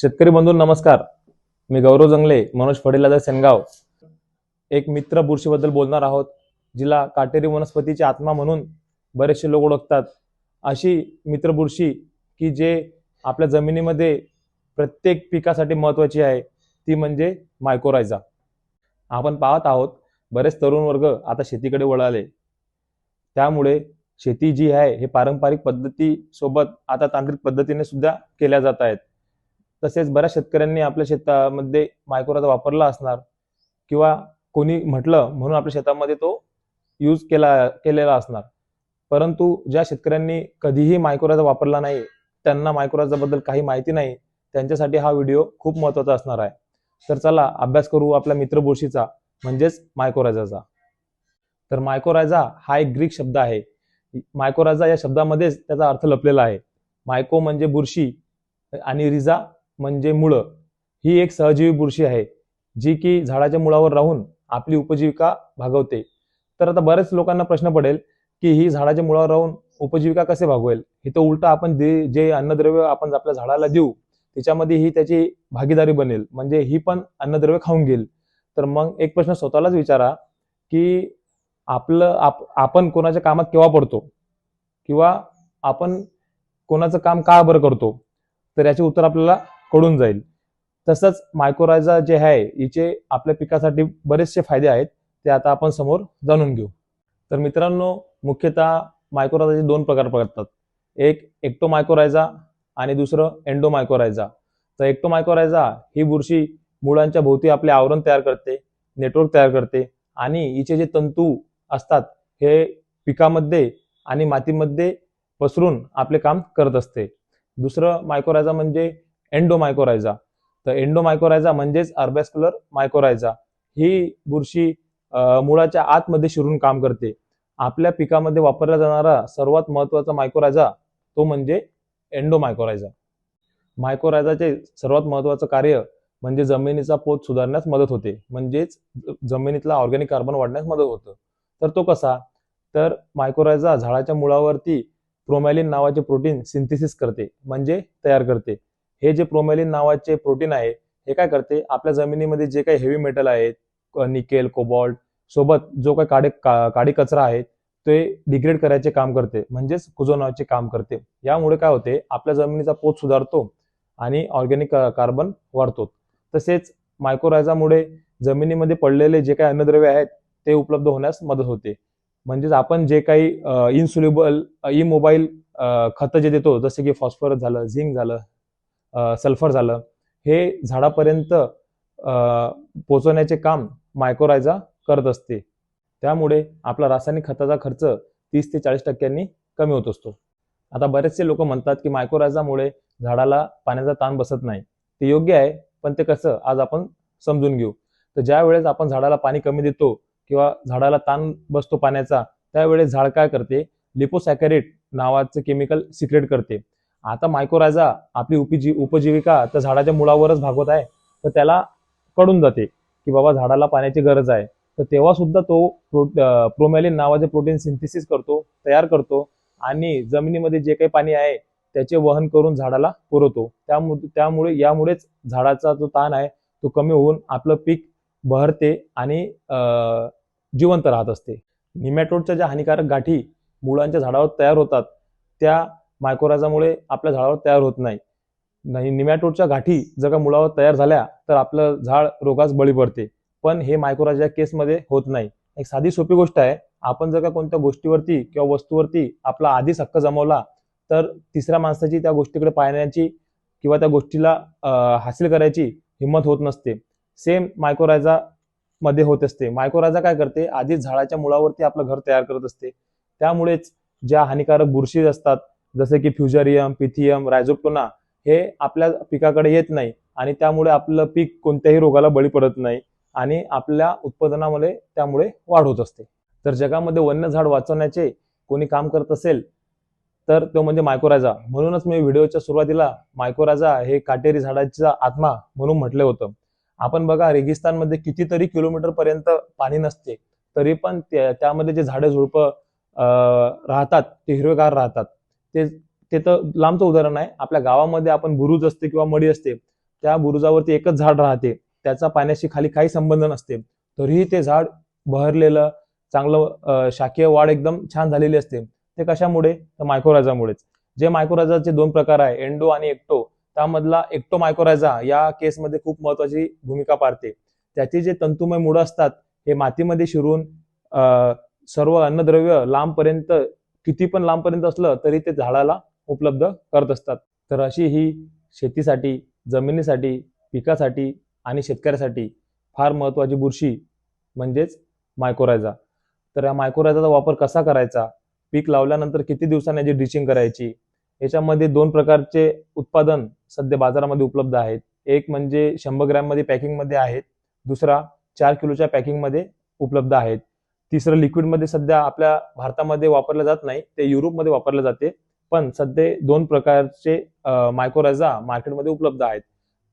शेतकरी बंधू नमस्कार. मी गौरव जंगले मनोज फडेलादा सेनगाव. एक मित्र बुरशीबद्दल बोलणार आहोत जिला काटेरी वनस्पतीची आत्मा म्हणून बरेचसे लोक ओळखतात. अशी मित्र बुरशी की जे आपल्या जमिनीमध्ये प्रत्येक पिकासाठी महत्त्वाची आहे ती म्हणजे मायकोरायझा आपण पाहत आहोत बरेच तरुण वर्ग आता शेतीकडे वळाले. त्यामुळे शेती जी आहे हे पारंपरिक पद्धतीसोबत आता तांत्रिक पद्धतीने सुद्धा केल्या जात आहेत. तसेच बऱ्याच शेतकऱ्यांनी आपल्या शेतामध्ये मायक्रोराचा वापरला असणार किंवा कोणी म्हटलं म्हणून आपल्या शेतामध्ये तो यूज केला केलेला असणार. परंतु ज्या शेतकऱ्यांनी कधीही मायक्रोराचा वापरला नाही त्यांना मायक्रोराजाबद्दल काही माहिती नाही त्यांच्यासाठी हा व्हिडिओ खूप महत्त्वाचा असणार आहे. तर चला अभ्यास करू आपल्या मित्र बुरशीचा म्हणजेच मायकोराजाचा. तर मायकोराजा हा एक ग्रीक शब्द आहे. मायकोराजा या शब्दामध्येच त्याचा अर्थ लपलेला आहे. मायको म्हणजे बुरशी आणि रिजा म्हणजे मुळं. ही एक सहजीवी बुरशी आहे जी की झाडाच्या मुळावर राहून आपली उपजीविका भागवते. तर आता बऱ्याच लोकांना प्रश्न पडेल की ही झाडाच्या मुळावर राहून उपजीविका कसे भागवेल? हे तर उलट आपण जे जे अन्नद्रव्य आपण आपल्या झाडाला देऊ त्याच्यामध्ये ही त्याची भागीदारी बनेल. म्हणजे ही पण अन्नद्रव्य खाऊन घेईल. तर मग एक प्रश्न स्वतःलाच विचारा की आपलं आप आपण कोणाच्या कामात केव्हा पडतो? किंवा आपण कोणाचं काम का बरं करतो? तर याचे उत्तर आपल्याला कळून जाईल. तसंच मायक्रोरायझा जे आहे हिचे आपल्या पिकासाठी बरेचसे फायदे आहेत ते आता आपण समोर जाणून घेऊ. तर मित्रांनो मुख्यतः मायक्रोरायझाचे दोन प्रकार पडतात एक एक्टोमायकोरायझा आणि दुसरं एंडोमायक्रोरायझा तर एक्टोमायकोरायझा ही बुरशी मुळांच्या भोवती आपले आवरण तयार करते नेटवर्क तयार करते आणि हिचे जे तंतू असतात हे पिकामध्ये आणि मातीमध्ये पसरून आपले काम करत असते. दुसरं मायक्रोरायझा म्हणजे एन्डोमायकोरायझा तर एन्डोमायकोरायझा म्हणजेच अर्बॅस्क्युलर मायकोरायझा ही बुरशी मुळाच्या आतमध्ये शिरून काम करते. आपल्या पिकामध्ये वापरला जाणारा सर्वात महत्त्वाचा मायकोरायझा तो म्हणजे एन्डोमायकोरायझा मायकोरायझाचे सर्वात महत्वाचं कार्य म्हणजे जमिनीचा पोत सुधारण्यास मदत होते. म्हणजेच जमिनीतला ऑर्गॅनिक कार्बन वाढण्यास मदत होतं. तर तो कसा? तर मायकोरायझा झाडाच्या मुळावरती प्रोमॅलिन नावाचे प्रोटीन सिंथेसिस करते. म्हणजे तयार करते. हे जे प्रोमेलिन नावाचे प्रोटीन आहे हे काय करते? आपल्या जमिनीमध्ये जे काही हेवी मेटल आहेत निकेल कोबॉल्ट सोबत जो काही काडे का- काडी कचरा आहे ते डिग्रेड करायचे काम करते. म्हणजेच कुजवण्याचे काम करते. यामुळे काय होते? आपल्या जमिनीचा पोत सुधारतो आणि ऑर्गॅनिक कार्बन वाढतो. तसेच मायक्रोरायझामुळे जमिनीमध्ये पडलेले जे काही अन्नद्रव्य आहेत ते उपलब्ध होण्यास मदत होते. म्हणजेच आपण जे काही इन्सुलेबल इमोबाईल खतं जे देतो जसे की फॉस्फरस झालं झिंक झालं सल्फर झालं. हे झाडापर्यंत पोचवण्याचे काम मायक्रोरायझा करत असते. त्यामुळे आपला रासायनिक खताचा खर्च तीस ते चाळीस टक्क्यांनी कमी होत असतो. आता बरेचसे लोक म्हणतात की मायक्रोरायझामुळे झाडाला पाण्याचा ताण बसत नाही. ते योग्य आहे पण ते कसं आज आपण समजून घेऊ. तर ज्या वेळेस आपण झाडाला पाणी कमी देतो किंवा झाडाला ताण बसतो पाण्याचा त्यावेळेस झाड काय करते? लिपोसॅकॅरेट नावाचं केमिकल सिक्रेट करते. आता मायक्रोरायझा आपली उपजी उपजीविका तर झाडाच्या मुळावरच भागवत आहे. तर त्याला कळून जाते की बाबा झाडाला पाण्याची गरज आहे. तर तेव्हा सुद्धा तो प्रो प्रोमॅलिन नावाचे प्रोटीन सिंथेसिस करतो तयार करतो आणि जमिनीमध्ये जे काही पाणी आहे त्याचे वहन करून झाडाला पुरवतो. त्यामुळे त्यामुळे यामुळेच झाडाचा जो ताण आहे तो कमी होऊन आपलं पीक बहरते आणि जिवंत राहत असते. निमॅटोडच्या ज्या हानिकारक गाठी मुळांच्या झाडावर तयार होतात त्या मायक्रोराजामुळे आपल्या झाडावर तयार होत नाही. नाही निमॅटोडच्या गाठी जर का मुळावर तयार झाल्या तर आपलं झाड रोगास बळी पडते. पण हे मायक्रोराजा केसमध्ये होत नाही. एक साधी सोपी गोष्ट आहे. आपण जर का कोणत्या गोष्टीवरती किंवा वस्तूवरती आपला आधीच हक्क जमवला तर तिसऱ्या माणसाची त्या गोष्टीकडे पाहण्याची किंवा त्या गोष्टीला हासिल करायची हिंमत होत नसते. सेम मायक्रोरायझा मध्ये होत असते. मायक्रोरायझा काय करते? आधीच झाडाच्या मुळावरती आपलं घर तयार करत असते. त्यामुळेच ज्या हानिकारक बुरशी असतात जसे की फ्युजरियम पिथियम रायझोप्टोना हे आपल्या पिकाकडे येत नाही आणि त्यामुळे आपलं पीक कोणत्याही रोगाला बळी पडत नाही आणि आपल्या उत्पादनामध्ये त्यामुळे वाढ होत असते. तर जगामध्ये वन्य झाड वाचवण्याचे कोणी काम करत असेल तर तो म्हणजे मायक्रोरायझा म्हणूनच मी व्हिडिओच्या सुरुवातीला मायक्रोरायझा हे काटेरी झाडाचा आत्मा म्हणून म्हटलं होतं. आपण बघा रेगिस्तानमध्ये कितीतरी किलोमीटर पर्यंत पाणी नसते तरी पण त्या- त्यामध्ये जे झाडं झुडपं राहतात ते हिरवेगार राहतात. ते ते तर लांबचं उदाहरण आहे. आपल्या गावामध्ये आपण बुरुज असते किंवा मडी असते त्या बुरुजावरती एकच झाड राहते. त्याचा पाण्याशी खाली काही संबंध नसते. तरीही ते झाड बहरलेलं चांगलं शाकीय वाढ एकदम छान झालेली असते. ते कशामुळे? तर मायक्रोरायझामुळेच जे मायक्रोरायझाचे दोन प्रकार आहे एंडो आणि एक्टो त्यामधला एक्टो मायकोरायझा या केसमध्ये खूप महत्वाची भूमिका पाडते. त्याचे जे तंतुमय मुळं असतात हे मातीमध्ये शिरून सर्व अन्नद्रव्य लांबपर्यंत किती पण लांबपर्यंत असलं तरी ते झाडाला उपलब्ध करत असतात. तर अशी ही शेतीसाठी जमिनीसाठी पिकासाठी आणि शेतकऱ्यासाठी फार महत्वाची बुरशी म्हणजेच मायक्रोरायझा तर या मायक्रोरायझाचा वापर कसा करायचा? पीक लावल्यानंतर किती दिवसांनी याची ड्रिचिंग करायची? याच्यामध्ये दोन प्रकारचे उत्पादन सध्या बाजारामध्ये उपलब्ध आहेत. एक म्हणजे शंभर ग्रॅममध्ये पॅकिंगमध्ये आहेत. दुसरा चार किलोच्या पॅकिंगमध्ये उपलब्ध आहेत. तिसरं लिक्विडमध्ये सध्या आपल्या भारतामध्ये वापरलं जात नाही ते युरोपमध्ये वापरलं जाते. पण सध्या दोन प्रकारचे मायक्रोरायझा मार्केटमध्ये उपलब्ध आहेत.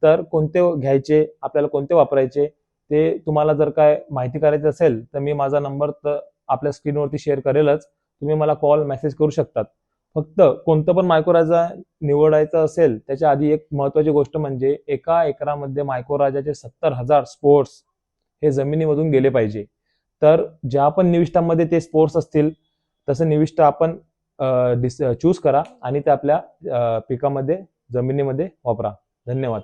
तर कोणते घ्यायचे आपल्याला कोणते वापरायचे ते तुम्हाला जर काय माहिती करायची असेल तर मी माझा नंबर तर आपल्या स्क्रीनवरती शेअर करेलच. तुम्ही मला कॉल मेसेज करू शकतात. फक्त कोणतं पण मायक्रोराजा निवडायचं असेल त्याच्या आधी एक महत्वाची गोष्ट म्हणजे एका एकरामध्ये मायक्रोराजाचे सत्तर हजार स्पोर्ट्स हे जमिनीमधून गेले पाहिजे. तर ज्या पण निविष्टामध्ये ते स्पोर्ट्स असतील तसं निविष्ट आपण चूज करा आणि ते आपल्या पिकामध्ये जमिनीमध्ये वापरा. धन्यवाद.